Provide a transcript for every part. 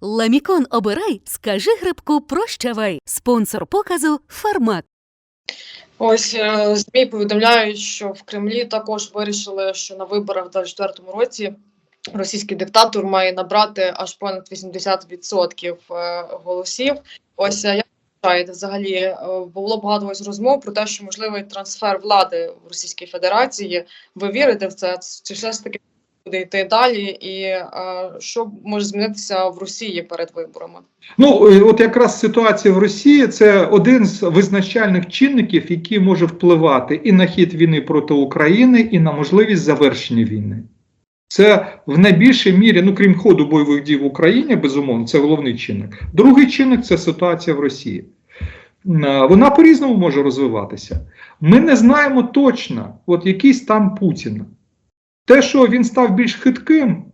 Ламікон обирай, скажи грибку прощавай. Спонсор показу Фармак. Ось е, ЗМІ повідомляють, що в Кремлі також вирішили, що на виборах в 2024 році російський диктатор має набрати аж понад 80% е, голосів. Ось е, як вважаєте, взагалі було багато ось розмов про те, що можливий трансфер влади в Російській Федерації. Ви вірите в це? Чи все ж таки буде йти далі? І е, що може змінитися в Росії перед виборами? Ну, е, от якраз ситуація в Росії це один з визначальних чинників, який може впливати і на хід війни проти України, і на можливість завершення війни. Це в найбільшій мірі, ну крім ходу бойових дій в Україні, безумовно, це головний чинник. Другий чинник це ситуація в Росії. Е, Вона по-різному може розвиватися. Ми не знаємо точно, от який стан Путіна. Те, що він став більш хитким,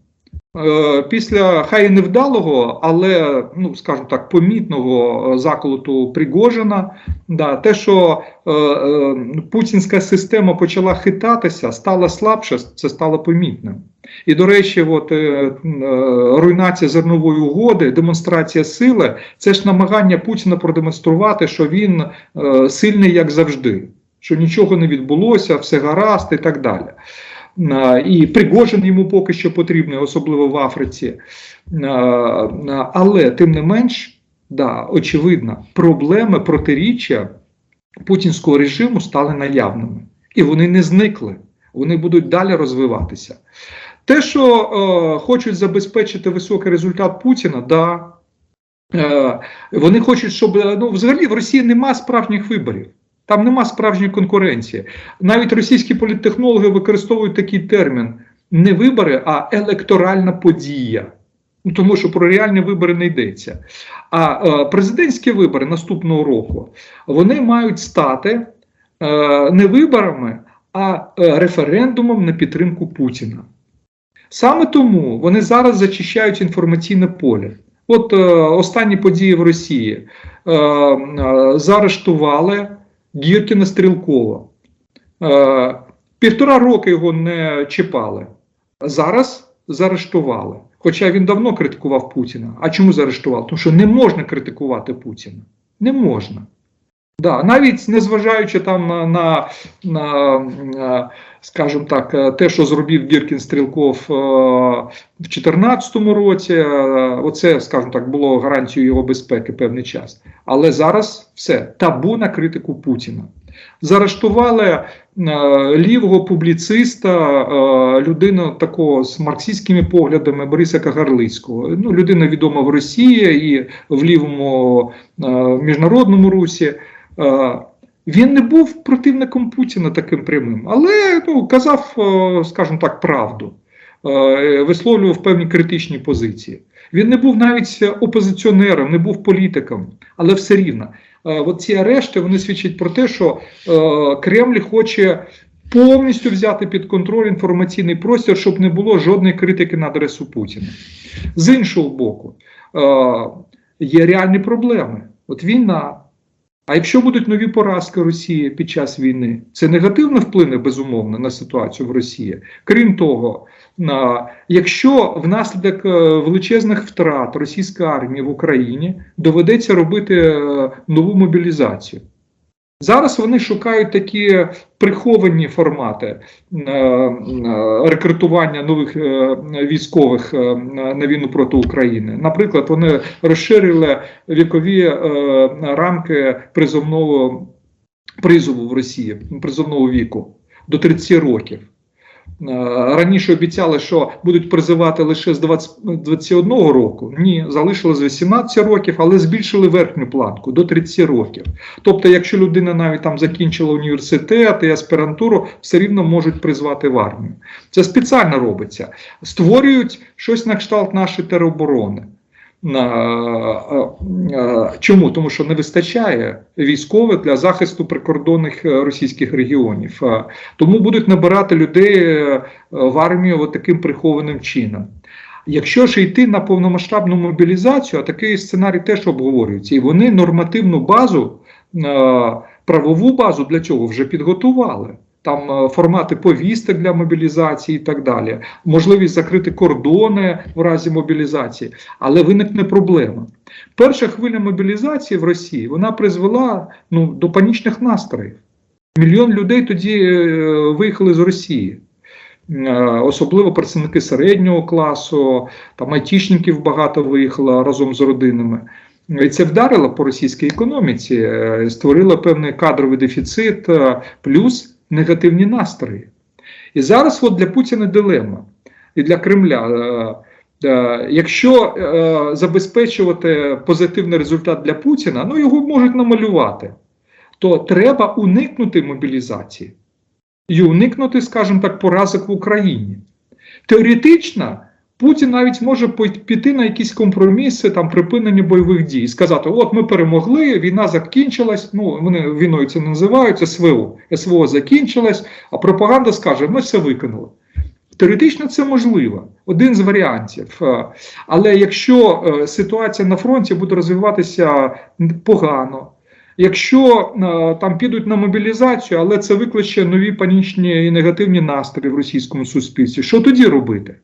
Е, Після хай і невдалого, але, ну скажімо так, помітного е, заколоту Пригожина, да, те, що е, путінська система почала хитатися, стала слабше, це стало помітним. І, до речі, от, е, е, руйнація зернової угоди, демонстрація сили це ж намагання Путіна продемонструвати, що він е, сильний як завжди, що нічого не відбулося, все гаразд і так далі. І Пригожин йому поки що потрібний, особливо в Африці. Але тим не менш, да, очевидно, проблеми протиріччя путінського режиму стали наявними. І вони не зникли, вони будуть далі розвиватися. Те, що е, хочуть забезпечити високий результат Путіна, да, е, вони хочуть, щоб ну, взагалі в Росії нема справжніх виборів. Там нема справжньої конкуренції. Навіть російські політтехнологи використовують такий термін не вибори, а електоральна подія. Ну, Тому що про реальні вибори не йдеться. А е, президентські вибори наступного року вони мають стати е, не виборами, а е, референдумом на підтримку Путіна. Саме тому вони зараз зачищають інформаційне поле. От е, останні події в Росії е, е, заарештували Гіркіна Стрілкова. Е, півтора роки його не чіпали. Зараз заарештували. Хоча він давно критикував Путіна. А чому заарештував? Тому що не можна критикувати Путіна. Не можна. Да, навіть незважаючи там на, на, на, на скажімо так, е, те, що зробив Гіркін Стрілков е, в 2014 році, е, оце, скажімо так, було гарантією його безпеки певний час. Але зараз все табу на критику Путіна. Заарештували е, лівого публіциста, е, людину такого з марксистськими поглядами Бориса Кагарлицького. Ну, людина відома в Росії і в лівому е, міжнародному русі. Е, він не був противником Путіна таким прямим, але ну, казав, е, скажімо так, правду, е, висловлював певні критичні позиції. Він не був навіть опозиціонером, не був політиком, але все рівно. От ці арешти вони свідчать про те, що Кремль хоче повністю взяти під контроль інформаційний простір, щоб не було жодної критики на адресу Путіна. З іншого боку, є реальні проблеми. От війна. А якщо будуть нові поразки Росії під час війни, це негативно вплине безумовно на ситуацію в Росії. Крім того, на- якщо внаслідок е, величезних втрат російської армії в Україні доведеться робити е, нову мобілізацію. Зараз вони шукають такі приховані формати е, е, рекрутування нових е, військових на війну проти України. Наприклад, вони розширили вікові рамки призовного призову в Росії, призовного віку до 30 років. Е, Раніше обіцяли, що будуть призивати лише з 20, 21 року. Ні, залишили з 18 років, але збільшили верхню планку до 30 років. Тобто, якщо людина навіть там закінчила університет і аспірантуру, все рівно можуть призвати в армію. Це спеціально робиться. Створюють щось на кшталт нашої тероборони. Чому? Тому що не вистачає військових для захисту прикордонних е, російських регіонів. Тому будуть набирати людей е, в армію от таким прихованим чином. Якщо ж йти на повномасштабну мобілізацію, а такий сценарій теж обговорюється, і вони нормативну базу, е, правову базу для цього вже підготували. Там е, формати повісток для мобілізації і так далі, можливість закрити кордони в разі мобілізації, але виникне проблема. Перша хвиля мобілізації в Росії вона призвела ну, до панічних настроїв. Мільйон людей тоді е, виїхали з Росії. Е, Особливо представники середнього класу, там айтішників багато виїхало разом з родинами. І це вдарило по російській економіці, створило певний кадровий дефіцит, плюс негативні настрої. І зараз от для Путіна дилема і для Кремля. е, е, Якщо е, забезпечувати позитивний результат для Путіна, ну його можуть намалювати, то треба уникнути мобілізації і уникнути, скажімо так, поразок в Україні. Теоретично Путін навіть може піти на якісь компроміси, там припинення бойових дій, сказати: от ми перемогли, війна закінчилась. Ну вони війною це не називають СВО. СВО закінчилась, а пропаганда скаже: ми все виконали. Теоретично це можливо, один з варіантів. Е, Але якщо е, ситуація на фронті буде розвиватися погано, якщо е, там підуть на мобілізацію, але це викличе нові панічні і негативні настрої в російському суспільстві, що тоді робити?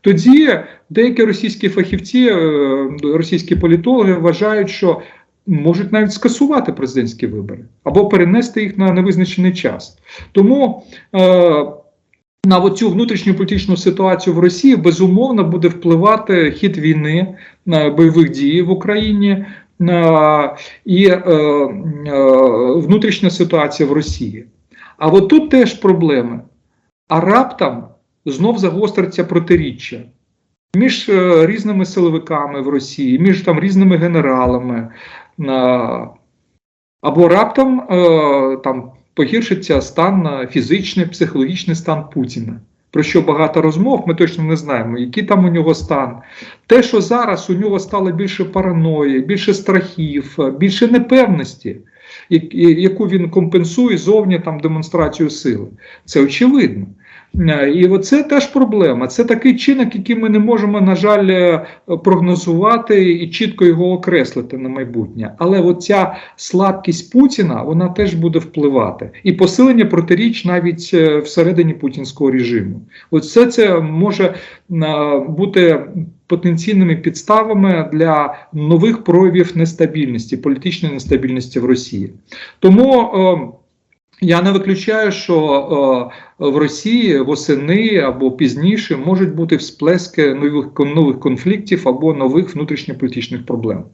Тоді деякі російські фахівці, е, російські політологи вважають, що можуть навіть скасувати президентські вибори або перенести їх на невизначений час. Тому е, на цю внутрішню політичну ситуацію в Росії безумовно буде впливати хід війни на бойових дій в Україні е, і е, е, внутрішня ситуація в Росії. А от тут теж проблеми. А раптом знов загостриться протиріччя між е, різними силовиками в Росії, між там різними генералами. е, або раптом е, там погіршиться стан фізичний, психологічний стан Путіна. Про що багато розмов, ми точно не знаємо, який там у нього стан. Те, що зараз у нього стало більше параної, більше страхів, більше непевності, яку він компенсує зовні там демонстрацію сили. Це очевидно. Е, І оце теж проблема. Це такий чинник, який ми не можемо, на жаль, е, прогнозувати і чітко його окреслити на майбутнє. Але от ця слабкість Путіна вона теж буде впливати. І посилення протиріч навіть е, всередині путінського режиму. Оце це може бути потенційними підставами для нових проявів нестабільності, політичної нестабільності в Росії. Тому. е, я не виключаю, що е, в Росії восени або пізніше можуть бути всплески нових, нових конфліктів або нових внутрішньополітичних проблем.